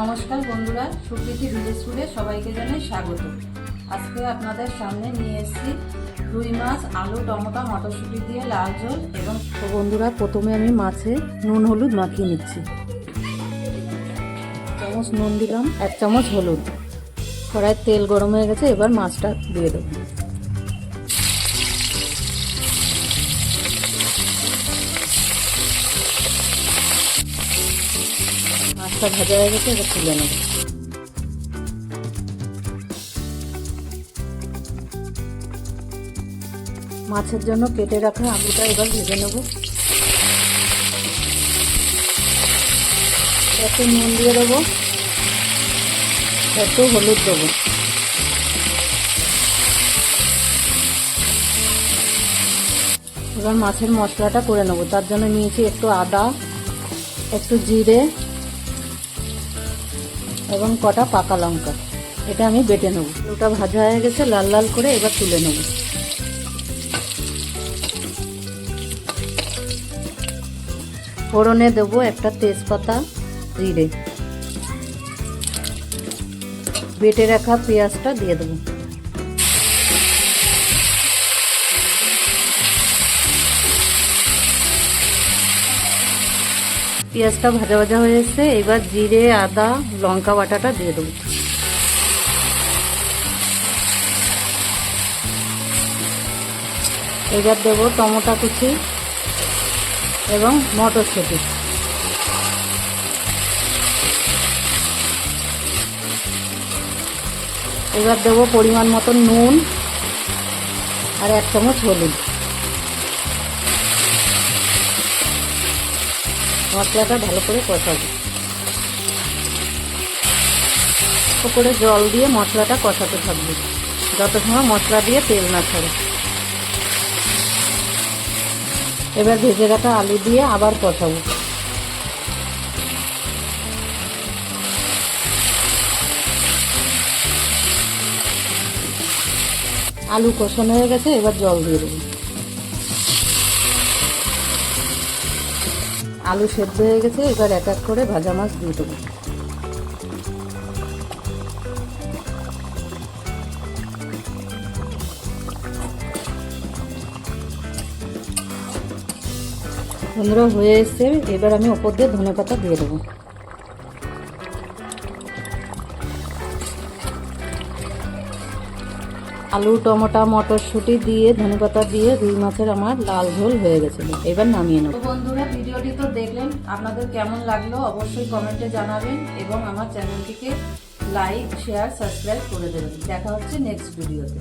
নমস্কার বন্ধুরা, সুপ্রীতি ভিলেজ ফুডে সবাইকে জানাই স্বাগত। আজকে আপনাদের সামনে নিয়ে এসেছি রুই মাছ, আলু, টমেটো, মটরশুঁটি দিয়ে লাল ঝোল এবং তো বন্ধুরা, প্রথমে আমি মাছে নুন, হলুদ মাখিয়ে নিচ্ছি। চামচ নুন দিলাম, এক চামচ হলুদ। কড়াই তেল গরম হয়ে গেছে, এবার মাছটা দিয়ে দেবো। মাছটা ভাজা হয়ে গেছে, এবার তুলে নেব। মাছের জন্য কেটে রাখা আলুটা এবার ভেজে নেব। একটু নুন দিয়ে দেবো, একটু হলুদ দেবো। এবার মাছের মশলাটা করে নেব, তার জন্য নিয়েছি একটু আদা, একটু জিরে এবং কটা পাকা লঙ্কা। এটা আমি বেটে নেব। ওটা ভাজা হয়ে গেছে, লাল লাল করে এবার তুলে নেব। ফোড়নে দেবো একটা তেজপাতা জিরে। বেটে রাখা পেঁয়াজটা দিয়ে দেবো। পেঁয়াজটা ভাজা ভাজা হয়ে এসছে, এবার জিরে, আদা, লঙ্কা বাটাটা দিয়ে দেবো। এবার দেবো টমেটো কুচি এবং মটরশুঁটি। এবার দেবো পরিমাণ মতন নুন আর এক চামচ হলুদ। মশলাটা ভালো করে কষাবো। করে জল দিয়ে মশলাটা কষাতে থাকবে। যত সময় মশলা দিয়ে তেল না ছাড়ে। এবার ভেজে রাখা আলু দিয়ে আবার কষাবো। আলু কষানো হয়ে গেছে, এবার জল দিয়ে দেবো। আলু সেদ্ধ হয়ে গেছে, এবার এক এক করে ভাজা মাছ দিয়ে দেবো। বন্ধুরা হয়ে এসছে। এবার আমি ওপর দিয়ে ধনে পাতা দিয়ে দেবো। আলু টমেটো, মটরশুঁটি দিয়ে, ধনে পাতা দিয়ে রুই মাছের আমার লাল ঝোল হয়ে গেছিল। এবার নামিয়ে নেব। বন্ধুরা, ভিডিওটি তো দেখলেন, আপনাদের কেমন লাগল অবশ্যই কমেন্টে জানাবেন এবং আমার চ্যানেলটিকে লাইক, শেয়ার, সাবস্ক্রাইব করে দেবেন। দেখা হচ্ছে নেক্সট ভিডিওতে